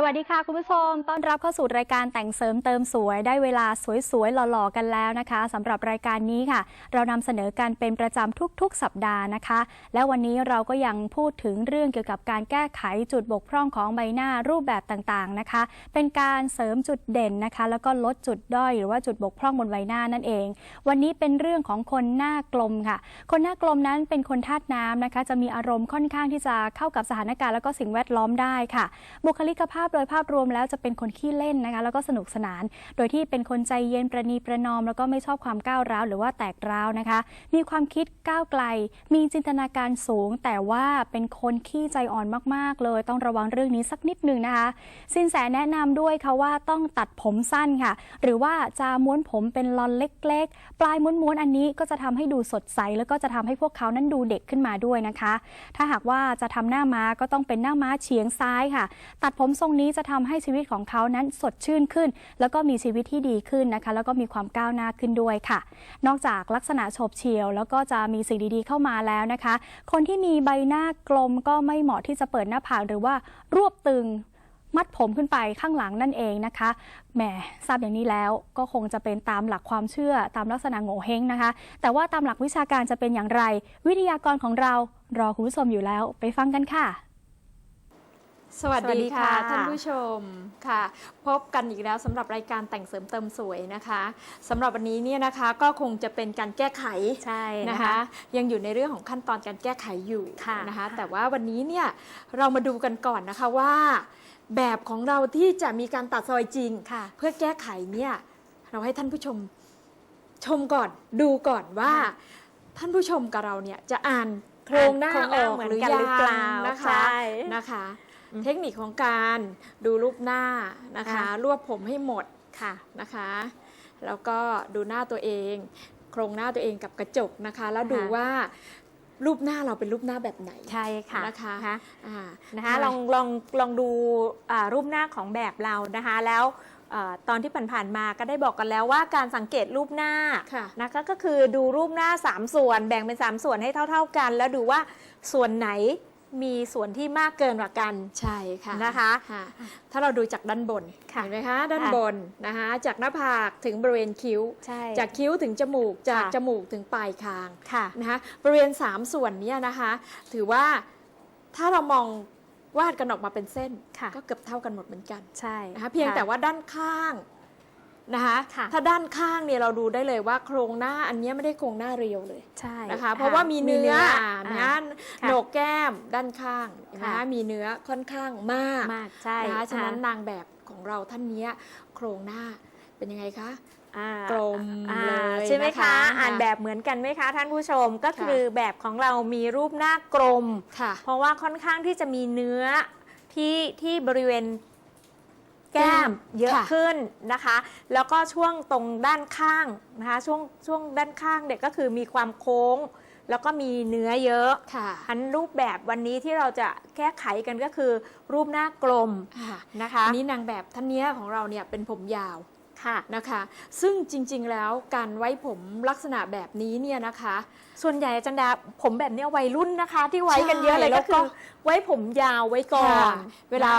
สวัสดีค่ะคุณผู้ชม ต้อนรับเข้าสู่รายการแต่งเสริมเติมสวยได้เวลาสวยๆหล่อๆกันแล้วนะคะสำหรับรายการนี้ค่ะ เรานำเสนอกันเป็นประจำทุกๆ สัปดาห์นะคะ และวันนี้เราก็ยังพูดถึงเรื่องเกี่ยวกับการแก้ไขจุดบกพร่องของใบหน้ารูปแบบต่างๆนะคะ เป็นการเสริมจุดเด่นนะคะ แล้วก็ลดจุดด้อยหรือว่าจุดบกพร่องบนใบหน้านั่นเอง วันนี้เป็นเรื่องของคนหน้ากลมค่ะ คนหน้ากลมนั้นเป็นคนธาตุน้ำนะคะ จะมีอารมณ์ค่อนข้างที่จะเข้ากับสถานการณ์แล้วก็สิ่งแวดล้อมได้ค่ะ บุคลิกภาพโดยภาพรวมแล้วจะเป็นคนขี้เล่นนะคะแล้วก็สนุกสนาน โดยที่เป็นคนใจเย็นประนีประนอม แล้วก็ไม่ชอบความก้าวร้าวหรือว่าแตกร้าวนะคะ มีความคิดก้าวไกล มีจินตนาการสูง แต่ว่าเป็นคนขี้ใจอ่อนมากๆ เลยต้องระวังเรื่องนี้สักนิดหนึ่งนะคะ สินแสแนะนำด้วยค่ะว่าต้องตัดผมสั้นค่ะ หรือว่าจะม้วนผมเป็นลอนเล็ก ๆ ปลายม้วนๆอันนี้ก็จะทำให้ดูสดใส แล้วก็จะทำให้พวกเขานั้นดูเด็กขึ้นมาด้วยนะคะ ถ้าหากว่าจะทำหน้าม้าก็ต้องเป็นหน้าม้าเฉียงซ้ายค่ะ ตัดผมทรงนี้จะทำให้ชีวิตของเขานั้นสดชื่นขึ้น แล้วก็มีชีวิตที่ดีขึ้นนะคะ แล้วก็มีความก้าวหน้าขึ้นด้วยค่ะ นอกจากลักษณะโฉบเฉี่ยว แล้วก็จะมีสิ่งดีๆเข้ามาแล้วนะคะ คนที่มีใบหน้ากลมก็ไม่เหมาะที่จะเปิดหน้าผากหรือว่ารวบตึงมัดผมขึ้นไปข้างหลังนั่นเองนะคะ แหมทราบอย่างนี้แล้วก็คงจะเป็นตามหลักความเชื่อตามลักษณะโง่เฮงนะคะ แต่ว่าตามหลักวิชาการจะเป็นอย่างไร วิทยากรของเรารอคุณผู้ชมอยู่แล้ว ไปฟังกันค่ะ สวัสสวัสดีดีค่ะค่ะท่านผู้ชมค่ะ พบกันอีกแล้วสำหรับรายการแต่งเสริมเติมสวยนะคะสำหรับวันนี้เนี่ยนะคะก็คงจะเป็นการแก้ไขใช่นะคะ ยังอยู่ในเรื่องของขั้นตอนการแก้ไขอยู่ค่ะนะคะค่ะแต่ว่าวันนี้เนี่ยเรามาดูกันก่อนนะคะว่า แบบของเราที่จะมีการตัดซอยจริงค่ะเพื่อแก้ไขเนี่ยเราให้ท่านผู้ชมชมก่อนดูก่อนว่าค่ะท่านผู้ชมกับเราเนี่ยจะอ่านโครงหน้าโครงหน้าออกเหมือนหรือกันยัหรือเปล่านะคะใช่นะคะอืม เทคนิคของการดูรูปหน้านะคะค่ะรวบผมให้หมดค่ะนะคะ แล้วก็ดูหน้าตัวเอง โครงหน้าตัวเองกับกระจกนะคะ แล้วดูค่ะว่ารูปหน้าเราเป็นรูปหน้าแบบไหนใช่ค่ะนะคะอ่านะคะลองลองลองดูอ่ารูปหน้าของแบบเรานะคะแล้วเอ่อตอนที่ผ่านๆมาก็ได้บอกกันแล้วว่าการสังเกตรูปหน้าค่ะนะคะก็คือดูรูปหน้า 3 ส่วนแบ่งเป็น 3 ส่วนให้เท่า ๆกัน แล้วดูว่าส่วนไหน มีส่วนที่มากเกินกว่ากันใช่ค่ะนะคะค่ะถ้าเราดูจากด้านบนค่ะเห็นไหมคะด้านค่ะบนนะคะจากหน้าผากถึงบริเวณคิ้วใช่จากคิ้วถึงจมูกจากค่ะจมูกถึงปลายคางค่ะนะคะบริเวณ 3 ส่วนเนี้นะคะ ถือว่าถ้าเรามองวาดกันออกมาเป็นเส้นค่ะก็เกือบเท่ากันหมดเหมือนกันใช่นะคะเพียงค่ะแต่ว่าด้านข้าง นะคะค่ะ ถ้าด้านข้างเนี่ยเราดูได้เลยว่าโครงหน้าอันเนี้ยไม่ได้โครงหน้าเรียวเลย ใช่นะคะ เพราะว่ามีเนื้อนะอ่าโหนกแก้มด้านข้างนะค่ะคะมีเนื้อค่อนข้างมากมากใช่นะคะฉะนั้นค่นางแบบของเราท่านเนี้ยโครงหน้าเป็นยังไงคะอ่ากลมอ่าเลยใช่ไหมนะคะคะ อ่านค่ะแบบเหมือนกันไหมคะ ท่านผู้ชมก็ค่ะคือแบบของเรามีรูปหน้ากลมค่ะเพราะว่าค่อนข้างที่จะมีเนื้อที่ที่บริเวณ แก้มเยอะค่ะ ขึ้นนะคะ แล้วก็ช่วงตรงด้านข้างนะคะช่วงช่วงด้านข้างเนี่ยก็คือมีความโค้ง แล้วก็มีเนื้อเยอะ ค่ะ อันรูปแบบวันนี้ที่เราจะแก้ไขกันก็คือ รูปหน้ากลมค่ะนะคะอันนี้นางแบบท่านเนี้ยของเราเนี่ยเป็นผมยาวค่ะ นะคะ ซึ่งจริงๆแล้วการไว้ผมลักษณะแบบนี้เนี่ยนะคะ ส่วนใหญ่อาจันดาผมแบบเนี้ยวัยรุ่นนะคะ ที่ไว้กันเยอะเลยใช่แล้ก็วก็คือไว้ผมยาวไว้ก่อนเวลา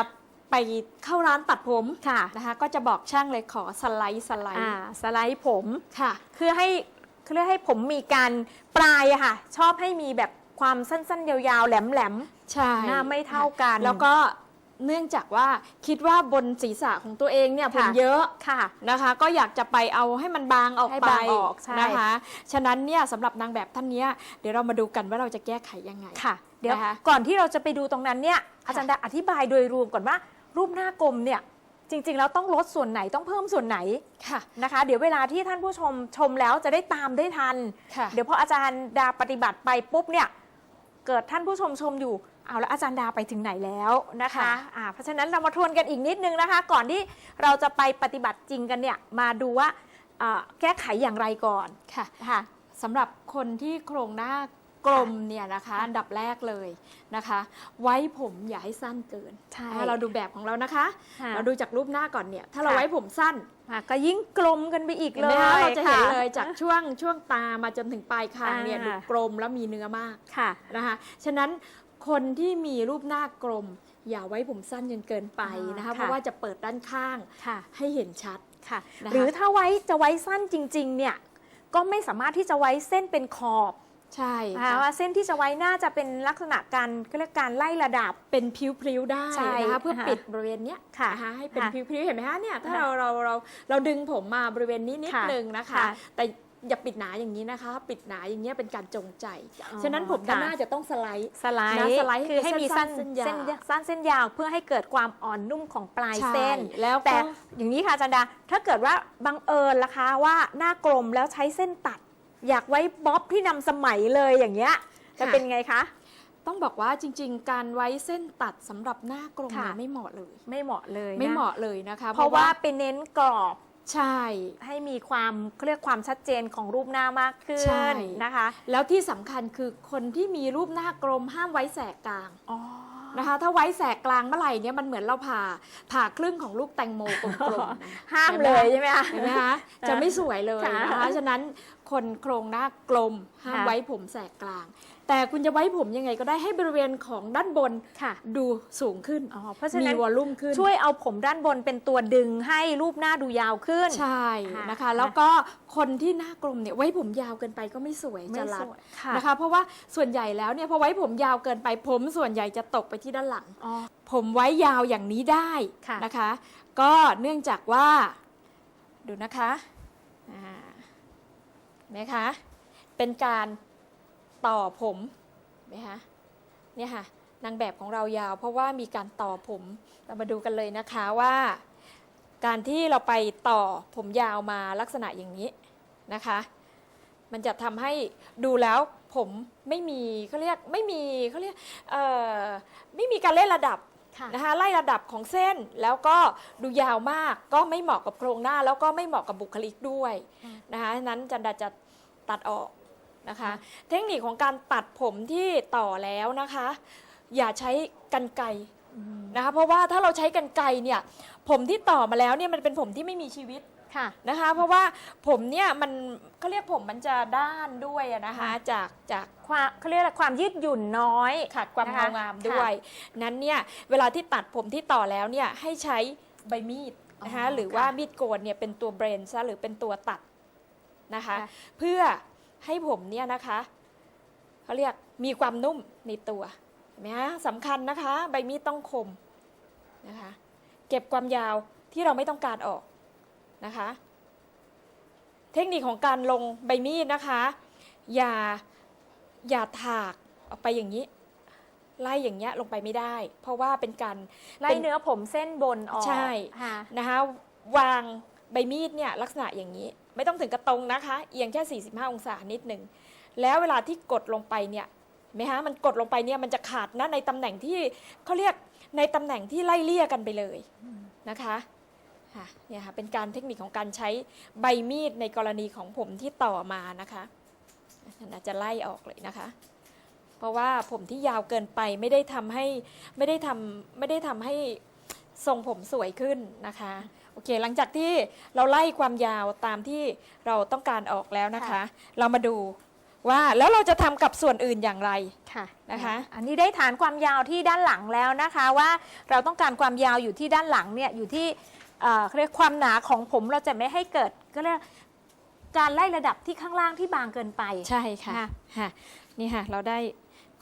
ไปเข้าร้านตัดผมค่ะนะคะก็จะบอกช่างเลยขอสไลด์สไลอ่าด์สไลด์ผมค่ะคือให้คือเรียกให้ผมมีการปลายอะค่ะ ชอบให้มีแบบความสั้นๆ ยาวๆ แหลมใช่ๆหน้าไม่เท่ากัน แล้วก็เนื่องจากว่าคิดว่าบนศีรษะของตัวเองเนี่ยผมค่ะเยอะค่ะนะคะ ก็อยากจะไปเอาให้มันบางออกให้ไปบางออกใช่นะคะ ฉะนั้นเนี่ยสำหรับนางแบบท่านเนี้ยเดี๋ยวเรามาดูกันว่าเราจะแก้ไขยังไงค่ะ เดี๋ยวนะคะก่อนที่เราจะไปดูตรงนั้นเนี่ยอาจารย์ดาอธิบายโดยรวมก่อนว่า รูปหน้ากลมเนี่ยจริง ๆ แล้วต้องลดส่วนไหนต้องเพิ่มส่วนไหนค่ะนะคะ เดี๋ยวเวลาที่ท่านผู้ชมชมแล้วจะได้ตามได้ทัน ค่ะ เดี๋ยวพออาจารย์ดาปฏิบัติไปปุ๊บเนี่ยเกิดท่านผู้ชมชมอยู่เอาแล้วอาจารย์ดาไปถึงไหนแล้วนะคะค่ะ อ่าเพราะฉะนั้นเรามาทวนกันอีกนิดนึงนะคะ ก่อนที่เราจะไปปฏิบัติจริงกันเนี่ยมาดูว่าอ่าแก้ไขอย่างไรก่อนค่ะ ค่ะ สำหรับคนที่โครงหน้า กลมเนี่ยนะคะอันดับแรกเลยนะคะ ไว้ผมอย่าให้สั้นเกินใช่อ่าเราดูแบบของเรานะคะ ค่ะเราดูจากรูปหน้าก่อนเนี่ย ถ้าเราค่ะ ไว้ผมสั้นอะก็ยิ่งกลมกันไปอีกเห็นเลไหมยคะเราจะเห็นค่เลยจากช่วงช่วงตามาจนถึงปลายคางเนี่ยอ่า ดูกลมแล้วมีเนื้อมากค่ะ นะคะฉะนั้นคนที่มีรูปหน้ากลม อย่าไว้ผมสั้นจนเกินไปนะคะ อ่าเพราะว่าจะเปิดด้านข้างค่ะ ให้เห็นชัด ค่ะ นะคะ หรือถ้าไว้จะไว้สั้นจริง ๆ เนี่ย ก็ไม่สามารถที่จะไว้เส้นเป็นขอบ ใช่นะคะค่ะว่าเส้นที่จะไว้น่าจะเป็นลักษณะการก็เรียกการไล่ระดับ เป็นพิ้วพริ้วๆได้ใช่นะคะเพื่อค่ะปิดบริเวณเนี้ยค่ะนะคะให้เป็นค่ะพิ้วพริ้วๆเห็นไหมคะเนี่ยถ้าค่ะเราเราเราเราดึงผมมาบริเวณนี้นิดค่ะนึงนะคะค่ะแต่อย่าปิดหนาอย่างนี้นะคะ ปิดหนาอย่างเงี้ยเป็นการจงใจอ๋อฉะนั้นผมด้านค่ะหน้าจะต้องสไลด์สไลนะด์สไลด์คือให้มีสั้นเส้นสั้นเส้นยาวเส้นสั้นเส้นยาวเพื่อให้เกิดความอ่อนนุ่มของปลายใช่เส้น แล้วแต่ก็อย่างนี้ค่ะอาจันดาถ้าเกิดว่าบังเอิญล่ะคะว่าหน้ากลมแล้วใช้เส้นตัด อยากไว้บ๊อบที่นำสมัยเลยอย่างเงี้ยจะเป็นไงคะ ต้องบอกว่าจริง ๆ การไว้เส้นตัดสำหรับหน้ากลมค่ะ เนี่ยไม่เหมาะเลย ไม่เหมาะเลยนไม่เหมาะเลยนะคะเพราะว่าไปเน้นกรอบใช่ ให้มีความเขาเรียกความชัดเจนของรูปหน้ามากขึ้ใช่ นนะคะแล้วที่สำคัญคือคนที่มีรูปหน้ากลมห้ามไว้แสกกลางอ๋อ นะคะ ถ้าไว้แสกกลางเมื่อไหร่เนี่ยมันเหมือนเราผ่าผ่าครึ่งของลูกแตงโมกลมๆนะ ห้ามเลยใช่ไหมคะ เห็นไหมคะ จะไม่สวยเลยนะคะค่ะฉะนั้น คนโครงหน้ากลมห้ามค่ะไว้ผมแสกกลาง แต่คุณจะไว้ผมยังไงก็ได้ให้บริเวณของด้านบนค่ะ ดูสูงขึ้นอ๋อเพราะฉะมีนั้นวอลลุ่มขึ้นช่วยเอาผมด้านบนเป็นตัวดึงให้รูปหน้าดูยาวขึ้น ใช่ค่ะนะคะ แล้วก็คนที่หน้ากลมเนี่ยไว้ผมยาวเกินไปก็ไม่สวยไม่จะรัสดวยค่ะนะคะ เพราะว่าส่วนใหญ่แล้วเนี่ยพอไว้ผมยาวเกินไปผมส่วนใหญ่จะตกไปที่ด้านหลังอ๋อผมไว้ยาวอย่างนี้ได้ค่ะนะคะ ก็เนื่องจากว่าดูนะคะอ่าเห็ นไหมคะ เป็นการต่อผมนไหมคะเนี่ยค่ะนางแบบของเรายาว เพราะว่ามีการต่อผม เรามาดูกันเลยนะคะว่า การที่เราไปต่อผมยาวมาลักษณะอย่างนี้นะคะ มันจะทำให้ดูแล้วผมไม่มีเขาเรียกไม่มีเขาเรียกไม่มีการเล่นระดับ นะคะไล่ระดับของเส้นแล้วก็ดูยาวมากก็ไม่เหมาะกับโครงหน้า แล้วก็ไม่เหมาะกับบุคลิกด้วยอืมนะคะฉะนั้นจันดาจะตัดออกนะคะ เทคนิคของการตัดผมที่ต่อแล้วนะคะ อย่าใช้กันไกรนะคะเพราะว่าถ้าเราใช้กันไกรเนี่ยผมที่ต่อมาแล้วเนี่ยมันเป็นผมที่ไม่มีชีวิต ค่ะ นะคะ เพราะว่าผมเนี่ยมันเขาเรียกผมมันจะด้านด้วยอะนะคะ จากจาก ความเขาเรียกอะไรความยืดหยุ่นน้อย ขาดความนะคะเงางามด้วย นั้นเนี่ยเวลาที่ตัดผมที่ต่อแล้วเนี่ยให้ใช้ใบมีดนะคะอ๋อหรือว่าค่ะมีดโกนเนี่ยเป็นตัวเบรนซะหรือเป็นตัวตัดนะคะ ค่ะ เพื่อให้ผมเนี่ยนะคะเขาเรียกมีความนุ่มในตัวเห็นไหมคะสำคัญนะคะ ใบมีดต้องคมนะคะ เก็บความยาวที่เราไม่ต้องการออก นะคะ เทคนิคของการลงใบมีดนะคะ อย่าอย่าถากออกไปอย่างนี้ ไล่อย่างเงี้ยลงไปไม่ได้ เพราะว่าเป็นการไล่เนื้อผมเส้นบนออกใช่ค่ะนะคะ วางใบมีดเนี่ยลักษณะอย่างนี้ ไม่ต้องถึงกระตรงนะคะ เอียงแค่ 45 องศานิดหนึ่งแล้วเวลาที่กดลงไปเนี่ยเห็นไหมคะมันกดลงไปเนี่ยมันจะขาดนะในตำแหน่งที่เขาเรียกในตำแหน่งที่ไล่เลี่ยกันไปเลยนะคะ ค่ะเนี่ยค่ะเป็นการเทคนิคของการใช้ใบมีดในกรณีของผมที่ต่อมานะคะอาจจะไล่ออกเลยนะคะ เพราะว่าผมที่ยาวเกินไปไม่ได้ทำให้ไม่ได้ทำไม่ได้ทำให้ทรงผมสวยขึ้นนะคะโอเคหลังจากที่เราไล่ความยาวตามที่เราต้องการออกแล้วนะคะค่ะเรามาดูว่าแล้วเราจะทำกับส่วนอื่นอย่างไรค่ะนะคะ อันนี้ได้ฐานความยาวที่ด้านหลังแล้วนะคะว่าเราต้องการความยาวอยู่ที่ด้านหลังเนี่ยอยู่ที่ เอ่อเขาเรียกความหนาของผมเราจะไม่ให้เกิดก็เรียกการไล่ระดับที่ข้างล่างที่บางเกินไปใช่ค่ะค่ะค่ะนี่ค่ะเราได้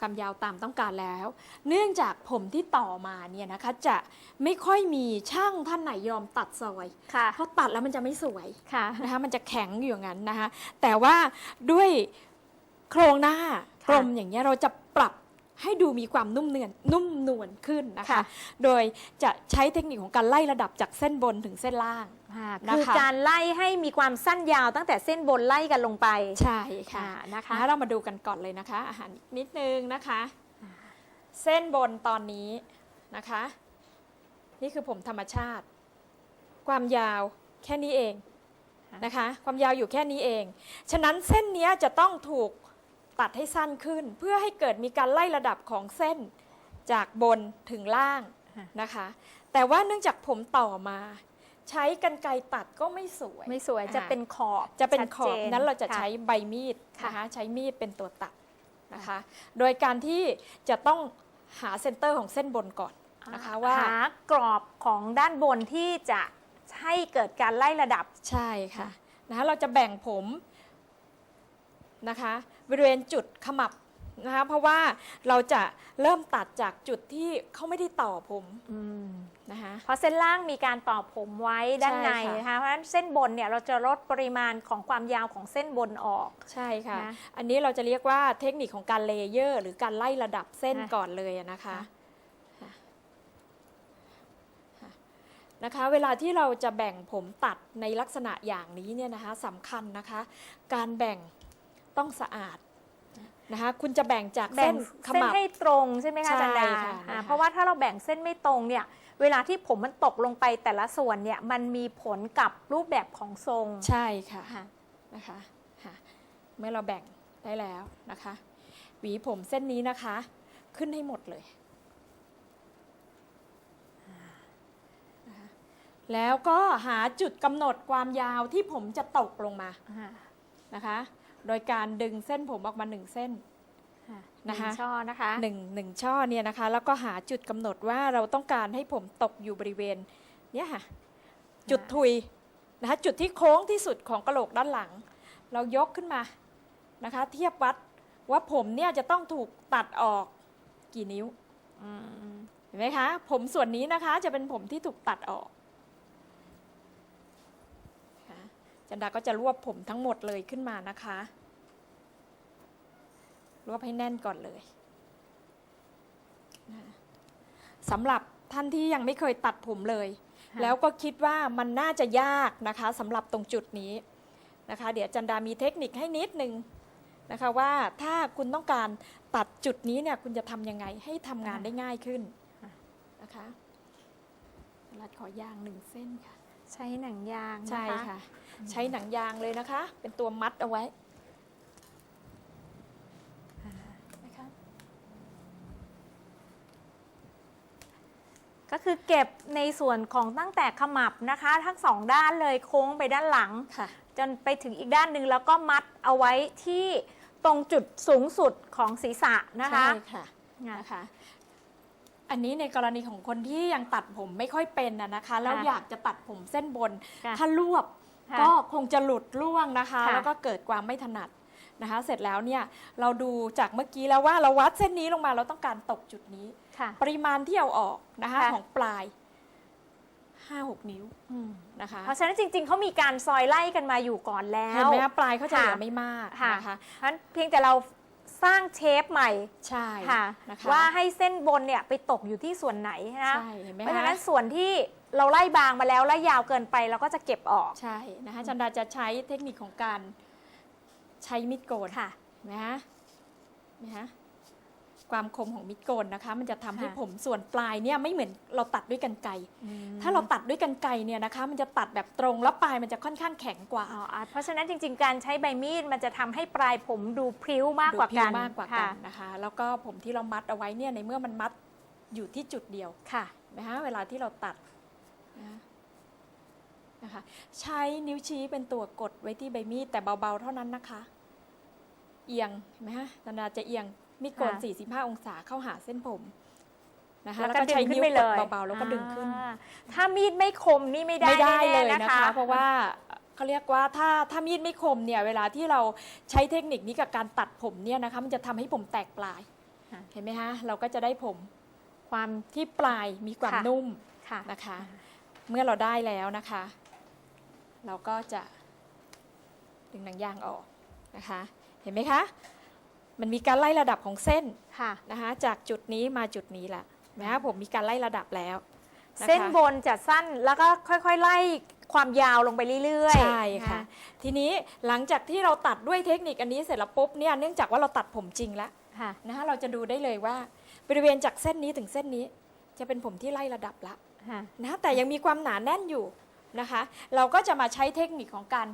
ความยาวตามต้องการแล้ว เนื่องจากผมที่ต่อมาเนี่ยนะคะจะไม่ค่อยมีช่างท่านไหนยอมตัดซอยค่ะเพราะตัดแล้วมันจะไม่สวยค่ะนะคะมันจะแข็งอยู่อย่างนั้นนะคะแต่ว่าด้วยโครงหน้ากลมอย่างเงี้ยเราจะปรับ ให้ดูมีความนุ่มเนือนนุ่มนวลขึ้นนะคะ ค่ะ โดยจะใช้เทคนิคของการไล่ระดับจากเส้นบนถึงเส้นล่างค่ะนะคะคือการไล่ให้มีความสั้นยาวตั้งแต่เส้นบนไล่กันลงไปใช่ค่ะค่ะนะคะ นะคะเรามาดูกันก่อนเลยนะคะ อาหารนิดนึงนะคะเส้นบนตอนนี้นะคะ นี่คือผมธรรมชาติ ความยาวแค่นี้เองนะคะ ความยาวอยู่แค่นี้เอง ฉะนั้นเส้นเนี้ยจะต้องถูก ตัดให้สั้นขึ้น เพื่อให้เกิดมีการไล่ระดับของเส้นจากบนถึงล่างค่ะนะคะ แต่ว่าเนื่องจากผมต่อมา ใช้กันไกรตัดก็ไม่สวย ไม่สวยจะอ่าเป็นขอบจะเป็นชัดขอบจนั้นเราจะค่ใช้ใบมีดค่ะนะคะใช้มีดเป็นตัวตัดนะคะ โดยการที่จะต้องหาเซนเตอร์ของเส้นบนก่อนนะคะว่าหากรอบของด้านบนที่จะให้เกิดการไล่ระดับใช่ค่ะนะคะเราจะแบ่งผมนะคะ บริเวณจุดขมับนะคะเพราะว่าเราจะเริ่มตัดจากจุดที่เขาไม่ได้ต่อผมนะคะเพราะเส้นล่างมีการต่อผมไว้ด้านในใช่ค่ะนะคะเพราะฉะนั้นเส้นบนเนี่ยเราจะลดปริมาณของความยาวของเส้นบนออกใช่ค่ะนะอันนี้เราจะเรียกว่าเทคนิคของการเลเยอร์ หรือการไล่ระดับเส้นค่ะก่อนเลยอะนะคะค่ะค่ะนะคะเวลาที่เราจะแบ่งผมตัดในลักษณะอย่างนี้เนี่ยนะคะสำคัญนะคะ การแบ่ง ต้องสะอาดนะคะคุณจะแบ่งจากแบ่เส้งนขเส้นมับ ให้ตรงใช่ไหมคะอาจันดาใช่ค่ะอ่านะคะเพราะว่าถ้าเราแบ่งเส้นไม่ตรงเนี่ย เวลาที่ผมมันตกลงไปแต่ละส่วนเนี่ยมันมีผลกับรูปแบบของทรงใช่ค่ะค่ะ นะคะค่ะเมื่อเราแบ่งได้แล้วนะคะ หวีผมเส้นนี้นะคะ ขึ้นให้หมดเลยนะคะแล้วก็หาจุดกำหนดความยาวที่ผมจะตกลงมา นะคะ โดยการดึงเส้นผมออกมาหนึ่งเส้นนะคะหงช่อนะคะหนึ่งหนึ่งช่อเนี่ยนะคะ แล้วก็หาจุดกำหนดว่าเราต้องการให้ผมตกอยู่บริเวณเนี่ยค่ะจุดทุยนะคะจุดที่โค้งที่สุดของกระโหลกด้านหลัง เรายกขึ้นมานะคะ เทียบวัดว่าผมเนี่ยจะต้องถูกตัดออกกี่นิ้วอืมเห็นไหมคะ ผมส่วนนี้นะคะจะเป็นผมที่ถูกตัดออกค่ะจันดาก็จะรวบผมทั้งหมดเลยขึ้นมานะคะ รวบให้แน่นก่อนเลยนะสำหรับท่านที่ยังไม่เคยตัดผมเลยค่ะแล้วก็คิดว่ามันน่าจะยากนะคะสำหรับตรงจุดนี้นะคะ เดี๋ยวจันดามีเทคนิคให้นิดนึงนะคะว่าถ้าคุณต้องการตัดจุดนี้เนี่ยคุณจะทำยังไงให้ทำงานได้ง่ายขึ้นนะคะรัดขอยางหนึ่งเส้นค่ะ ใช้หนังยางนใช่ค่ะ ใช้หนังยางเลยนะคะ เป็นตัวมัดเอาไว้นะคะ ก็คือเก็บในส่วนของตั้งแต่ขมับนะคะ ทั้งสองด้านเลยโค้งไปด้านหลัง ค่ะ จนไปถึงอีกด้านหนึ่งแล้วก็มัดเอาไว้ที่ตรงจุดสูงสุดของศีรษะนะคะใช่ค่ะนะคะ อันนี้ในกรณีของคนที่ยังตัดผมไม่ค่อยเป็นนะนะคะ แล้วค่ะอยากจะตัดผมเส้นบน ค่ะถ้ารวบค่ะก็คงจะหลุดร่วงนะคะ ค่ะ แล้วก็เกิดความไม่ถนัด นะคะ เสร็จแล้วเนี่ยเราดูจากเมื่อกี้แล้วว่าเราวัดเส้นนี้ลงมาเราต้องการตกจุดนี้ ค่ะ ปริมาณที่เอาออกนะคะค่ะ ของปลาย 5-6 นิ้วอืมนะคะ เพราะฉะนั้นจริง ๆเขามีการซอยไล่กันมาอยู่ก่อนแล้ว เห็นไหมคะปลายเขาจะเหลือค่ะไม่มากค่ะ นะคะเพราะฉะนั้นเพียงแต่เราสร้างเชฟใหม่ใช่ค่ะ นะคะว่าให้เส้นบนเนี่ยไปตกอยู่ที่ส่วนไหนนะ ใช่เห็นไหมเพราะคะฉะนั้นส่วนที่เราไล่บางมาแล้วและยาวเกินไปเราก็จะเก็บออก ใช่นะคะจันดาจะใช้เทคนิคของการ ใช้มีดโกนค่ะนะนะความคมของมีดโกนนะคะ มันจะทำให้ค่ะ ผมส่วนปลายเนี่ยไม่เหมือนเราตัดด้วยกันไกรถ้าเราตัดด้วยกันไกรเนี่ยนะคะ มันจะตัดแบบตรงแล้วปลายมันจะค่อนข้างแข็งกว่า อ๋ออะเพราะฉะนั้นจริง ๆ การใช้ใบมีดมันจะทำให้ปลายผมดูพริ้วมากกว่าดูผิกันมากกว่ากัค่ะนนะคะ แล้วก็ผมที่เรามัดเอาไว้เนี่ยในเมื่อมันมัดอยู่ที่จุดเดียวค่ะนะคะเวลาที่เราตัดนะ นะคะใช้นิ้วชี้เป็นตัวกดไว้ที่ใบมีดแต่เบาๆเท่านั้นนะคะ เอียงเห็นไหมฮะนานาจะเอียงมีดโกนค่ะ45 องศาเข้าหาเส้นผมนะคะแล้วแล้วก็ก็ดึใช้งขึ้นิ้นวไปกเลดยเบาๆแล้วก็ดึงขึ้น อ่าถ้ามีดไม่คมนี่ไม่ได้ไม่ได้แน่ๆเลยนะนะคะคะ เพราะว่าเขาเรียกว่าถ้าถ้ามีดไม่คมเนี่ยเวลาที่เราใช้เทคนิคนี้กับการตัดผมเนี่ยนะคะมันจะทำให้ผมแตกปลาย ค่ะ เห็นไหมฮะเราก็จะได้ผมความ ที่ปลายมีความค่ะ นุ่มค่ะ นะคะ เมื่อเราได้แล้วนะคะ เราก็จะดึงหนังยางออกนะคะ เห็นไหมคะ มันมีการไล่ระดับของเส้นค่ะ นะคะจากจุดนี้มาจุดนี้แหละนะคะผมมีการไล่ระดับแล้วนะคะเส้นบนจะสั้นแล้วก็ค่อยๆ ไล่ความยาวลงไปเรื่อยๆใช่ค่ะ ทีนี้หลังจากที่เราตัดด้วยเทคนิคอันนี้เสร็จแล้วปุ๊บเนี่ยเนื่องจากว่าเราตัดผมจริงแล้วค่ะ นะคะเราจะดูได้เลยว่าบริเวณจากเส้นนี้ถึงเส้นนี้ จะเป็นผมที่ไล่ระดับละค่ะ นะแต่ยังมีความหนาแน่นอยู่ นะคะ เราก็จะมาใช้เทคนิคของการ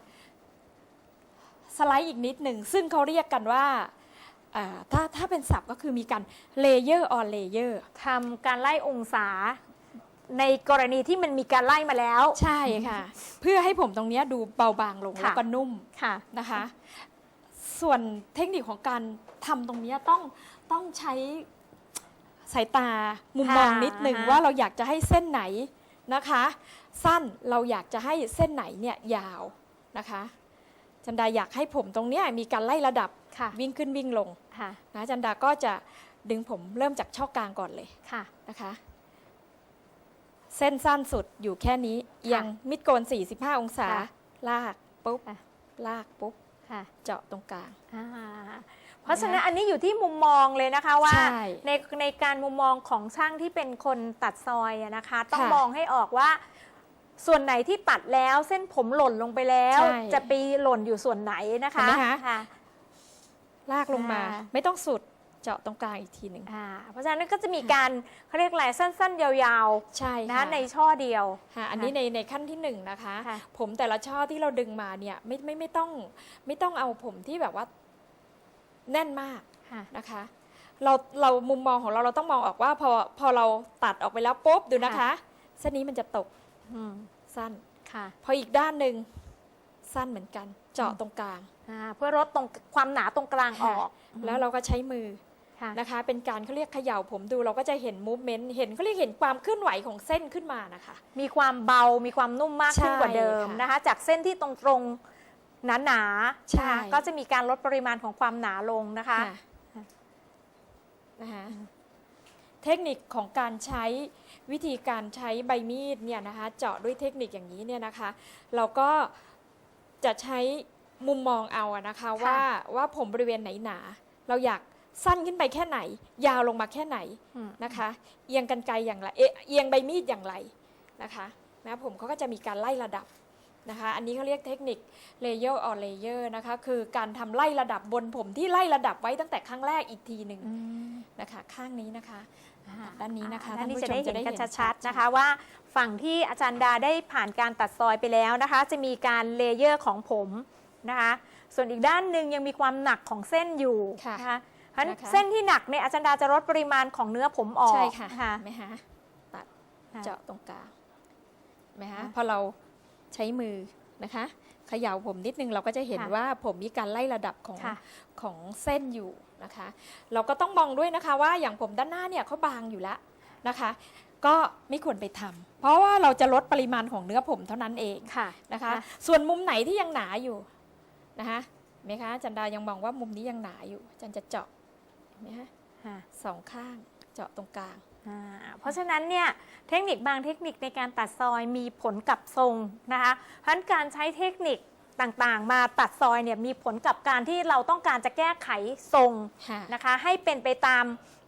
สไลด์อีกนิดหนึ่ง ซึ่งเขาเรียกกันว่าอ่าถ้าถ้าเป็นศัพท์ก็คือมีการเลเยอร์ออนเลเยอร์ทำการไล่องศาในกรณีที่มันมีการไล่มาแล้ว ใช่ค่ะ เพื่อให้ผมตรงเนี้ยดูเบาบางลงค่ะแล้วก็นุ่มค่ะนะคะ ส่วนเทคนิคของการทำตรงเนี้ยต้องต้องใช้สสายตามุมมองค่ะนิดหนึ่งอ่าฮะว่าเราอยากจะให้เส้นไหนนะคะ สั้นเราอยากจะให้เส้นไหนเนี่ยยาวนะคะจันดาอยากให้ผมตรงเนี้ยมีการไล่ระดับค่ะวิ่งขึ้นวิ่งลงค่ะนะจันดาก็จะดึงผมเริ่มจากช่อกลางก่อนเลยค่ะนะคะ เส้นสั้นสุดอยู่แค่นี้เอียงมิดโกน 45 องศาค่ะลากปุ๊บค่ะลากปุ๊บค่ะเจาะตรงกลางอ่าเพราะฉะนั้นอันนี้อยู่ที่มุมมองเลยนะคะว่าใช่ในในการมุมมองของช่างที่เป็นคนตัดซอยอะนะคะ ต้องค่ะมองให้ออกว่า ส่วนไหนที่ตัดแล้วเส้นผมหล่นลงไปแล้ว ใช่ จะไปหล่นอยู่ส่วนไหนนะคะ เห็นไหมคะ ค่ะ ลากลงมา อ่า ไม่ต้องสุดเจาะตรงกลางอีกทีหนึ่งอ่าเพราะฉะนั้นก็จะมีการเขาเรียกอะไรสั้นๆ ยาวใช่ๆนะค่ะในช่อเดียว ค่ะอันนี้ในในขั้นที่หนึ่งนะคะ ค่ะ ผมแต่ละช่อที่เราดึงมาเนี่ยไม่ไม่ไม่ต้องไม่ต้องเอาผมที่แบบว่าแน่นมาก ค่ะ นะคะเราเรามุมมองของเราเราต้องมองออกว่าพอพอเราตัดออกไปแล้วปุ๊บดูนะคะเส้นนี้มันจะตกอืม สั้นค่ะพออีกด้านหนึ่งสั้นเหมือนกัน เจาะตรงกลางอ่าเพื่อลดตรงความหนาตรงกลางออก แล้วเราก็ใช้มือค่ะนะคะ เป็นการเขาเรียกเขย่าผมดูเราก็จะเห็นมูฟเมนต์เห็นเขาเรียกเห็นความเคลื่อนไหวของเส้นขึ้นมานะคะ มีความเบามีความนุ่มมากขึ้นใช่กว่าเดิมค่ะนะคะ จากเส้นที่ตรงตรงๆหนาๆใช่นะคะก็จะมีการลดปริมาณของความหนาลงนะคะค่ะนะคะ เทคนิคของการใช้วิธีการใช้ใบมีดเนี่ยนะคะเจาะด้วยเทคนิคอย่างนี้เนี่ยนะคะ เราก็จะใช้มุมมองเอาอะนะคะว่าว่าผมบริเวณไหนหนา เราอยากสั้นขึ้นไปแค่ไหน ยาวลงมาแค่ไหนอืมนะคะ เอียงกันไกลอย่างไรเอะเอียงใบมีดอย่างไรนะคะนะผมเขาก็จะมีการไล่ระดับนะคะ อันนี้เขาเรียกเทคนิค layer on layer นะคะ คือการทำไล่ระดับบนผมที่ไล่ระดับไว้ตั้งแต่ครั้งแรกอีกทีหนึ่งนะคะ ข้างนี้นะคะ ด้านนี้นะคะด้านนี้ท่านผู้จะชมได้เห็นจะได้กันเห็นชัชัดดๆนะคะว่าฝั่งที่อาจารย์ดาได้ผ่านการตัดซอยไปแล้วนะคะ จะมีการเลเยอร์ของผมนะคะ ส่วนอีกด้านหนึ่งยังมีความหนักของเส้นอยู่ค่ะนะคะเพราะฉะนั้นนะคะเส้นที่หนักเนี่ยอาจารย์ดาจะลดปริมาณของเนื้อผมออกใช่ค่ะค่ะเห็นไหมคะตัดค่ะเจาะตรงกลางเห็นไหมคะค่ะพอเราใช้มือนะคะ เขย่าผมนิดนึงเราก็จะเห็นค่ะว่าผมมีการไล่ระดับของค่ะ ของเส้นอยู่นะคะ เราก็ต้องมองด้วยนะคะว่าอย่างผมด้านหน้าเนี่ยเขาบางอยู่แล้วนะคะ ก็ไม่ควรไปทำเพราะว่าเราจะลดปริมาณของเนื้อผมเท่านั้นเอง ค่ะ นะคะค่ะ ส่วนมุมไหนที่ยังหนาอยู่นะคะเห็นไหมคะจันดายังมองว่ามุมนี้ยังหนาอยู่จันจะเจาะเห็นไหมคะค่ะ สองข้างเจาะตรงกลาง อ่าเพราะฉะนั้นเนี่ยเทคนิคบางเทคนิคในการตัดซอยมีผลกับทรงนะคะเพราะฉะนั้นการใช้เทคนิคต่างๆ มาตัดซอยเนี่ยมีผลกับการที่เราต้องการจะแก้ไขทรงค่ะนะคะ ให้เป็นไปตาม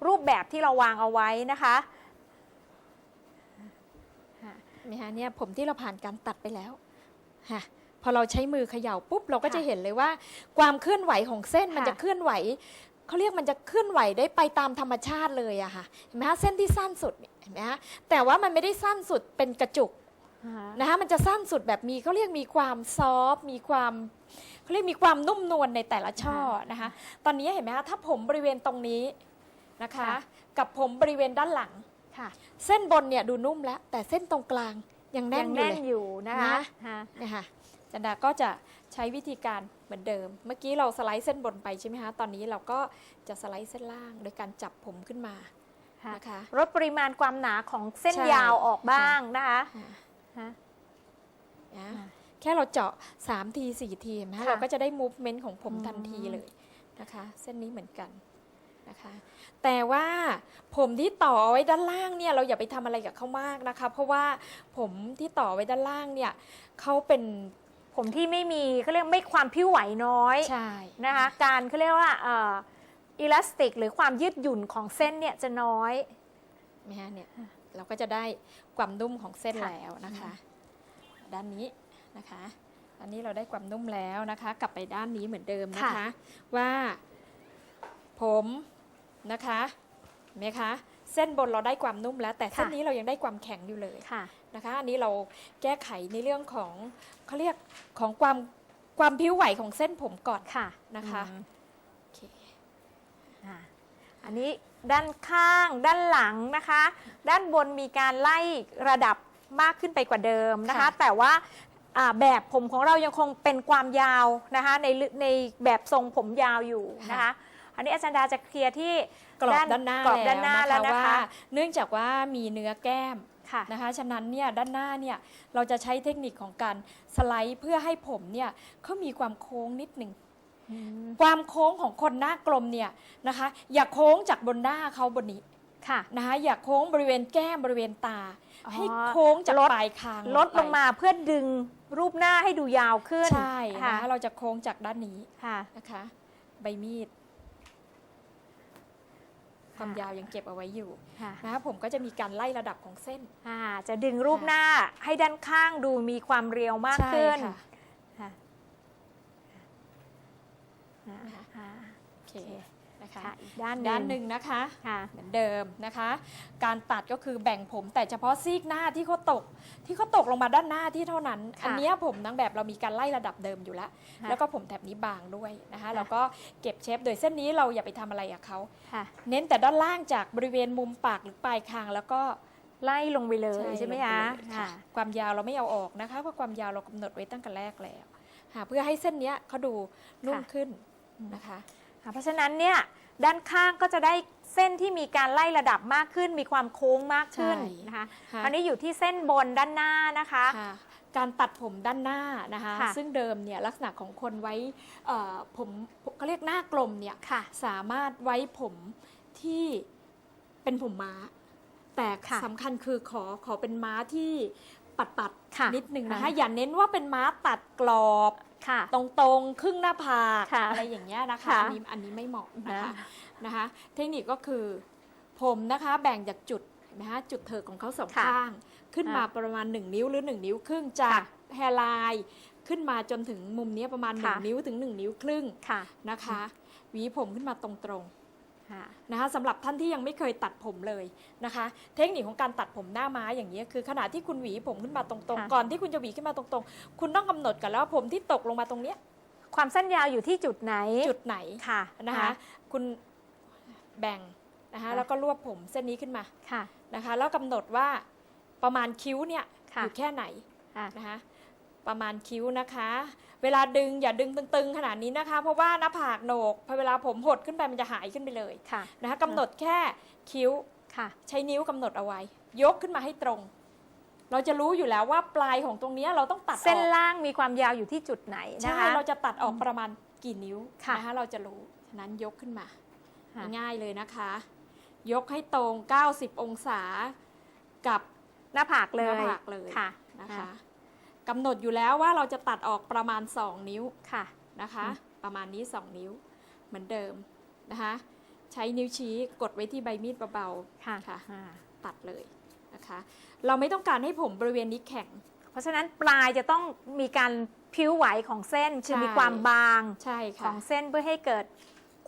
รูปแบบที่เราวางเอาไว้นะคะเห็นไหมคะเนี่ยผมที่เราผ่านการตัดไปแล้วค่ะพอเราใช้มือเขย่าปุ๊บเราก็ค่ะจะเห็นเลยว่า ความเคลื่อนไหวของเส้นมันค่ะจะเคลื่อนไหว เขาเรียกมันจะเคลื่อนไหวได้ไปตามธรรมชาติเลยอะค่ะเห็นไหมคะเส้นที่สั้นสุดเนี่ยเห็นไหมคะแต่ว่ามันไม่ได้สั้นสุดเป็นกระจุกนะคะมันจะสั้นสุดแบบมีเขาเรียกมีความซอฟต์มีความเขาเรียกมีความนุ่มนวลในแต่ละช่อนะคะ ตอนนี้เห็นไหมคะถ้าผมบริเวณตรงนี้นะคะค่ะกับผมบริเวณด้านหลังค่ะ เส้นบนเนี่ยดูนุ่มแล้ว แต่เส้นตรงกลางยังแน่ยันงอยู่แน่เลนยอยู่นะคะนะค่ะนะคะจันดาก็จะ ใช้วิธีการเหมือนเดิม เมื่อกี้เราสไลด์เส้นบนไปใช่ไหมคะ ตอนนี้เราก็จะสไลด์เส้นล่างโดยการจับผมขึ้นมาค่ะนะคะลดปริมาณความหนาของเส้นใช่ยาวออกบ้างนะคะอ่าค่ะนะอ่าแค่เราเจาะ3ที4ทีเห็นไหมค่ะเราก็จะได้ movement ของผมอืมทันทีเลยนะคะ เส้นนี้เหมือนกันนะคะ แต่ว่าผมที่ต่อเอาไว้ด้านล่างเนี่ยเราอย่าไปทำอะไรกับเขามากนะคะ เพราะว่าผมที่ต่อไว้ด้านล่างเนี่ยเขาเป็น ผมที่ไม่มีเขาเรียกไม่ความพิ้วไหวน้อยใช่นะคะการเขาเรียกว่าเอิลาสติก หรือความยืดหยุ่นของเส้นเนี่ยจะน้อยไหมฮะเนี่ยเราก็จะได้ความนุ่มของเส้นค่ะแล้วนะคะ ด้านนี้นะคะอันนี้เราได้ความนุ่มแล้วนะคะ กลับไปด้านนี้เหมือนเดิมนะคะ ว่าผมนะคะเห็นไหมคะ เส้นบนเราได้ความนุ่มแล้ว แต่เส้นค่ะนี้เรายังได้ความแข็งอยู่เลยค่ะ นะคะ อันนี้เราแก้ไขในเรื่องของเขาเรียกของความความผิวไหวของเส้นผมก่อนค่ะนะคะอืมโอเคอ่าอันนี้ด้านข้างด้านหลังนะคะ ด้านบนมีการไล่ระดับมากขึ้นไปกว่าเดิมนะคะ ค่ะ แต่ว่าอ่าแบบผมของเรายังคงเป็นความยาวนะคะในในแบบทรงผมยาวอยู่นะคะ อันนี้อาจารย์ดาจะเคลียร์ที่กรอบด้านหน้ากรอบด้านหน้าแล้วนะว่าคะเนื่องจากว่ามีเนื้อแก้ม ค่ะ นะคะฉะนั้นเนี่ยด้านหน้าเนี่ยเราจะใช้เทคนิคของการสไลด์เพื่อให้ผมเนี่ยเขามีความโค้งนิดหนึ่ง อืมความโค้งของคนหน้ากลมเนี่ยนะคะ อย่าโค้งจากบนหน้าเขาบนนี้ค่ะ นะคะอย่าโค้งบริเวณแก้มบริเวณตา อ๋อ ให้โค้งจากลดปลายคางลดลงไปมาเพื่อดึงรูปหน้าให้ดูยาวขึ้นใช่ค่ะนะคะเราจะโค้งจากด้านนี้ค่ะ นะคะ ใบมีด ความยาวยังเก็บเอาไว้อยู่ค่ะนะคะผมก็จะมีการไล่ระดับของเส้นอ่าจะดึงรูปหน้าให้ด้านข้างดูมีความเรียวมากขึ้นใช่ค่ะค่ะอ่าอ่าโอเคนะ คะค่ะอีกด้านด้านหนึ่งนะคะค่ะเหมือนเดิมนะคะ การตัดก็คือแบ่งผมแต่เฉพาะซีกหน้าที่เขาตก ที่เขาตกลงมาด้านหน้าที่เท่านั้นค่ะอันเนี้ยผมนางแบบเรามีการไล่ระดับเดิมอยู่แล้วค่ะแล้วก็ผมแถบนี้บางด้วยนะคะค่ะแล้วก็เก็บเชฟโดยเส้นนี้เราอย่าไปทำอะไรกับเขาค่ะเน้นแต่ด้านล่างจากบริเวณมุมปากหรือปลายคางแล้วก็ไล่ลงไปเลยใช่ไหมลงคะปเลยค่ะความยาวเราไม่เอาออกนะคะเพราะความยาวเรากำหนดไว้ตั้งแต่แรกแล้วค่ะเพื่อให้เส้นเนี้ยเขาดูนุ่มค่ะขึ้นนะคะค่ะเพราะฉะนั้นเนี่ย ด้านข้างก็จะได้เส้นที่มีการไล่ระดับมากขึ้น มีความโค้งมากขึ้นใช่นะคะค่ะคราวนี้อยู่ที่เส้นบนด้านหน้านะคะ ค่ะการตัดผมด้านหน้านะคะ ค่ะ ซึ่งเดิมเนี่ยลักษณะของคนไว้เอ่อผมเขาเรียกหน้ากลมเนี่ยค่ะ สามารถไว้ผมที่เป็นผมม้า แต่ค่ะสำคัญคือขอขอเป็นม้าที่ ปัดปัดๆค่ะนิดนึงนะคะ ค่ะ อย่าเน้นว่าเป็นม้าตัดกรอบ ค่ะ ตรงๆ ครึ่งหน้าผากค่ะอะไรอย่างเงี้ยนะคะ ค่ะอันนี้อันนี้ไม่เหมาะนะคะนะนะคะ เทคนิคก็คือผมนะคะแบ่งจากจุดเห็นไหมคะจุดเถิกของเขาสองค่ะข้าง ขึ้นมาค่ะประมาณ 1 นิ้วหรือ 1 นิ้วครึ่งจากค่ะแฮร์ไลน์ขึ้นมาจนถึงมุมเนี้ยประมาณ ค่ะ 1 นิ้วถึง 1 นิ้วครึ่งค่ะ นะคะหวีผมขึ้นมาตรงค่ะๆ นะคะสำหรับท่านที่ยังไม่เคยตัดผมเลยนะคะ เทคนิคของการตัดผมหน้าม้าอย่างนี้ยคือขณะที่คุณหวีผมขึ้นมาตรงค่ะๆก่อนที่คุณจะหวีขึ้นมาตรงๆ คุณต้องกำหนดกันแล้วว่าผมที่ตกลงมาตรงเนี้ยความสั้นยาวอยู่ที่จุดไหนจุดไหนค่ะนะคะคุณแบ่งนะคะค่ะแล้วก็รวบผมเส้นนี้ขึ้นมาค่ะนะคะแล้วกำหนดว่าประมาณคิ้วเนี่ยค่ะอยู่แค่ไหนค่ะนะคะ ประมาณคิ้วนะคะ เวลาดึงอย่าดึงตึงๆ ขนาดนี้นะคะ เพราะว่าหน้าผากโหนกพอเวลาผมหดขึ้นไปมันจะหายขึ้นไปเลยค่ะนะคะกำหนดแค่คิ้วค่ะใช้นิ้วกำหนดเอาไว้ ยกขึ้นมาให้ตรง เราจะรู้อยู่แล้วว่าปลายของตรงเนี้ยเราต้องตัดออกเส้นล่างมีความยาวอยู่ที่จุดไหนนะใช่คะ เราจะตัดออกประมาณกี่นิ้วค่ะนะคะเราจะรู้ฉะนั้นยกขึ้นมาค่ะง่ายๆเลยนะคะ ยกให้ตรง 90 องศากับหน้าผากเลหน้ายผากเลยค่ะนะคะ กำหนดอยู่แล้วว่าเราจะตัดออกประมาณ 2 นิ้วค่ะนะคะอืมประมาณนี้ 2 นิ้วเหมือนเดิมนะคะ ใช้นิ้วชี้กดไว้ที่ใบมีดเบาค่ะค่ะอ่าๆตัดเลยนะคะ เราไม่ต้องการให้ผมบริเวณนี้แข็ง เพราะฉะนั้นปลายจะต้องมีการพิ้วไหวของเส้นคือใช่มีความบางใช่ขค่ะองเส้นเพื่อให้เกิด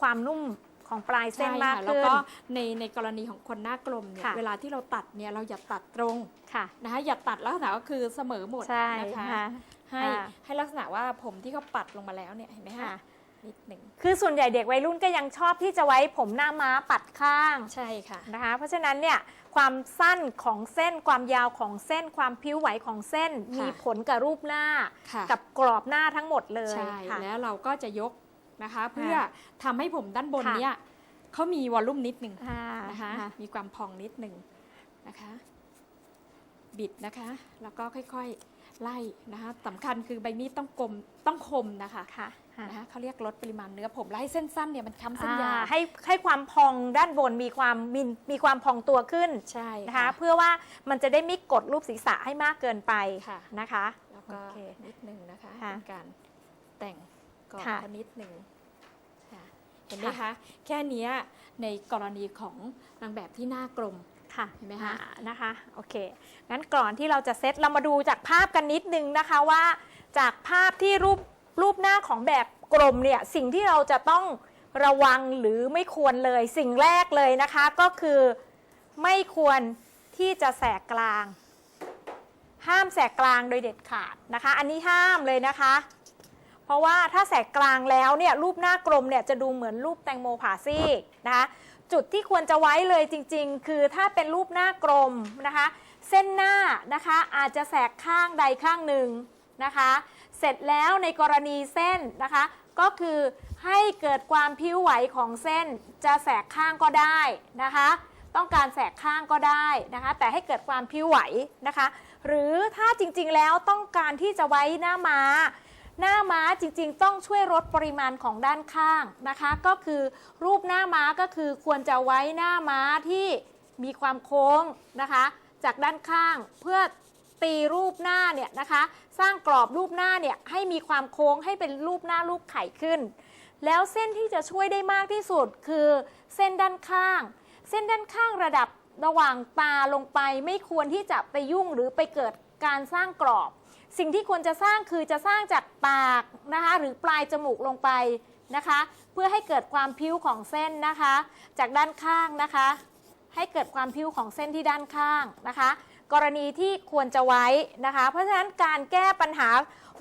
ความนุ่ม ของปลายเส้นใช่มากค่ะแล้วขึ้น ก็ในในกรณีของคนหน้ากลมเนี่ยค่ะเวลาที่เราตัดเนี่ยเราอย่าตัดตรงค่ะนะคะอย่าตัดลักษณะก็คือเสมอหมดใช่นะคะค่ะ ให้อ่าให้ลักษณะว่าผมที่เขาปัดลงมาแล้วเนี่ยเห็นไหมค่ะคะนิดหนึ่งคือส่วนใหญ่เด็กวัยรุ่นก็ยังชอบที่จะไว้ผมหน้าม้าปัดข้างใช่ค่ะ นะคะ เพราะฉะนั้นเนี่ยความสั้นของเส้นความยาวของเส้นความพิ้วไหวของเส้นค่ะมีผลกับรูปหน้า ค่ะ กับกรอบหน้าทั้งหมดเลยใช่ค่ะ แล้วเราก็จะยก นะคะ เพื่อทำให้ผมด้านบนค่ะเนี่ยเขามีวอลลุ่มนิดหนึ่งอ่านะคะค่ะมีความพองนิดหนึ่งนะคะ บิดนะคะ แล้วก็ค่อยๆไล่นะคะสำคัญคือใบมีดต้องกลมต้องคมนะคะค่ะค่ะนะคะเขาเรียกลดปริมาณเนื้อผมแล้วให้เส้นสั้นเนี่ยมันค้ำเส้นยาอ่าวให้ให้ความพองด้านบนมีความมีมีความพองตัวขึ้นใช่นะคะ เพื่อว่ามันจะได้ไม่กดรูปศีรษะให้มากเกินไปค่ะนะคะ แล้วก็โอเคนิดหนึ่งนะคะค่ะเป็นการแต่ง ก่อนค่ะเขานิดหนึ่งค่ะเห็นไหมคะ แค่เนี้ยในกรณีของนางแบบที่หน้ากลม ค่ะเห็นไหมคะ อ่านะคะโอเคงั้นก่อนที่เราจะเซตเรามาดูจากภาพกันนิดนึงนะคะว่า จากภาพที่รูปรูปหน้าของแบบกลมเนี่ยสิ่งที่เราจะต้องระวังหรือไม่ควรเลยสิ่งแรกเลยนะคะก็คือไม่ควรที่จะแสกกลาง ห้ามแสกกลางโดยเด็ดขาดนะคะ อันนี้ห้ามเลยนะคะ เพราะว่าถ้าแสกกลางแล้วเนี่ยรูปหน้ากลมเนี่ยจะดูเหมือนรูปแตงโมผ่าซีกนะคะจุดที่ควรจะไว้เลยจริง ๆ คือถ้าเป็นรูปหน้ากลมนะคะ เส้นหน้านะคะอาจจะแสกข้างใดข้างหนึ่งนะคะ เสร็จแล้วในกรณีเส้นนะคะ ก็คือให้เกิดความพิ้วไหวของเส้น จะแสกข้างก็ได้นะคะ ต้องการแสกข้างก็ได้นะคะ แต่ให้เกิดความพิ้วไหวนะคะ หรือถ้าจริงๆแล้วต้องการที่จะไว้หน้าม้า หน้าม้าจริงๆ ต้องช่วยลดปริมาณของด้านข้างนะคะ ก็คือรูปหน้าม้าก็คือควรจะไว้หน้าม้าที่มีความโค้งนะคะ จากด้านข้างเพื่อตีรูปหน้าเนี่ยนะคะ สร้างกรอบรูปหน้าเนี่ยให้มีความโค้งให้เป็นรูปหน้ารูปไข่ขึ้น แล้วเส้นที่จะช่วยได้มากที่สุดคือเส้นด้านข้าง เส้นด้านข้างระดับระหว่างตาลงไปไม่ควรที่จะไปยุ่งหรือไปเกิดการสร้างกรอบ สิ่งที่ควรจะสร้างคือจะสร้างจากปากนะคะหรือปลายจมูกลงไปนะคะ เพื่อให้เกิดความพิ้วของเส้นนะคะ จากด้านข้างนะคะ ให้เกิดความพิ้วของเส้นที่ด้านข้างนะคะ กรณีที่ควรจะไว้นะคะ เพราะฉะนั้นการแก้ปัญหา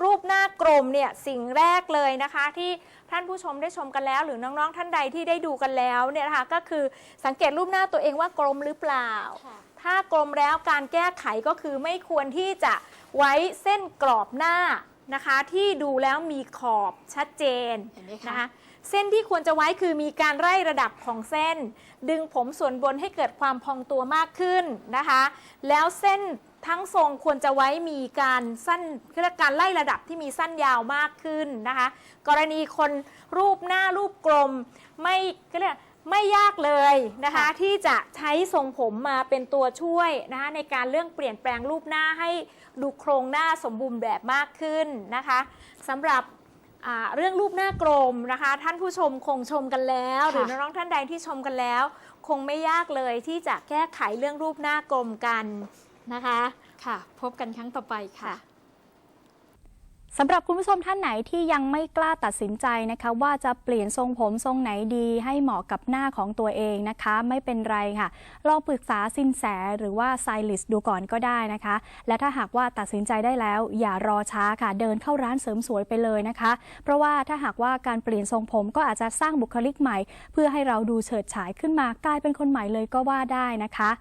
รูปหน้ากลมเนี่ยสิ่งแรกเลยนะคะ ที่ท่านผู้ชมได้ชมกันแล้ว หรือน้องๆท่านใดที่ได้ดูกันแล้วเนี่ยนะคะก็คือสังเกตรูปหน้าตัวเองว่ากลมหรือเปล่า ถ้ากลมแล้วการแก้ไขก็คือไม่ควรที่จะไว้เส้นกรอบหน้านะคะ ที่ดูแล้วมีขอบชัดเจนเห็นไหมคะนะคะเส้นที่ควรจะไว้คือมีการไล่ระดับของเส้น ดึงผมส่วนบนให้เกิดความพองตัวมากขึ้นนะคะ แล้วเส้นทั้งทรงควรจะไว้มีการสั้นเรียกการไล่ระดับที่มีสั้นยาวมากขึ้นนะคะ กรณีคนรูปหน้ารูปกลม ไม่ก็เรียก ไม่ยากเลยนะคะค่ะที่จะใช้ทรงผมมาเป็นตัวช่วยนะคะในการเรื่องเปลี่ยนแปลงรูปหน้าให้ดูโครงหน้าสมบูรณ์แบบมากขึ้นนะคะสำหรับอ่าเรื่องรูปหน้ากลมนะคะ ท่านผู้ชมคงชมกันแล้วค่ะหรือน้องๆท่านใดที่ชมกันแล้ว คงไม่ยากเลยที่จะแก้ไขเรื่องรูปหน้ากลมกันนะคะ ค่ะ พบกันครั้งต่อไปค่ะ สำหรับคุณผู้ชมท่านไหนที่ยังไม่กล้าตัดสินใจนะคะว่าจะเปลี่ยนทรงผมทรงไหนดีให้เหมาะกับหน้าของตัวเองนะคะ ไม่เป็นไรค่ะลองปรึกษาสินแสหรือว่าไซลิสดูก่อนก็ได้นะคะ และถ้าหากว่าตัดสินใจได้แล้ว อย่ารอช้าค่ะ เดินเข้าร้านเสริมสวยไปเลยนะคะ เพราะว่าถ้าหากว่าการเปลี่ยนทรงผมก็อาจจะสร้างบุคลิกใหม่ เพื่อให้เราดูเฉิดฉายขึ้นมากลายเป็นคนใหม่เลยก็ว่าได้นะคะ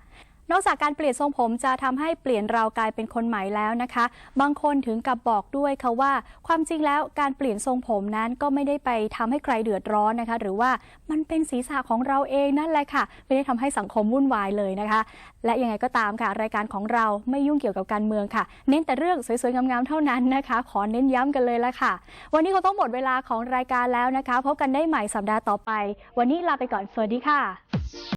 นอกจากการเปลี่ยนทรงผมจะทำให้เปลี่ยนเรากลายเป็นคนใหม่แล้วนะคะ บางคนถึงกับบอกด้วยค่ะว่า ความจริงแล้วการเปลี่ยนทรงผมนั้นก็ไม่ได้ไปทำให้ใครเดือดร้อนนะคะ หรือว่ามันเป็นศีรษะของเราเองนั่นแหละค่ะ ไม่ได้ทำให้สังคมวุ่นวายเลยนะคะ และยังไงก็ตามค่ะ รายการของเราไม่ยุ่งเกี่ยวกับการเมืองค่ะ เน้นแต่เรื่องสวยๆงามๆเท่านั้นนะคะ ขอเน้นย้ำกันเลยละค่ะ วันนี้คงต้องหมดเวลาของรายการแล้วนะคะพบกันได้ใหม่สัปดาห์ต่อไป วันนี้ลาไปก่อนสวัสดีค่ะ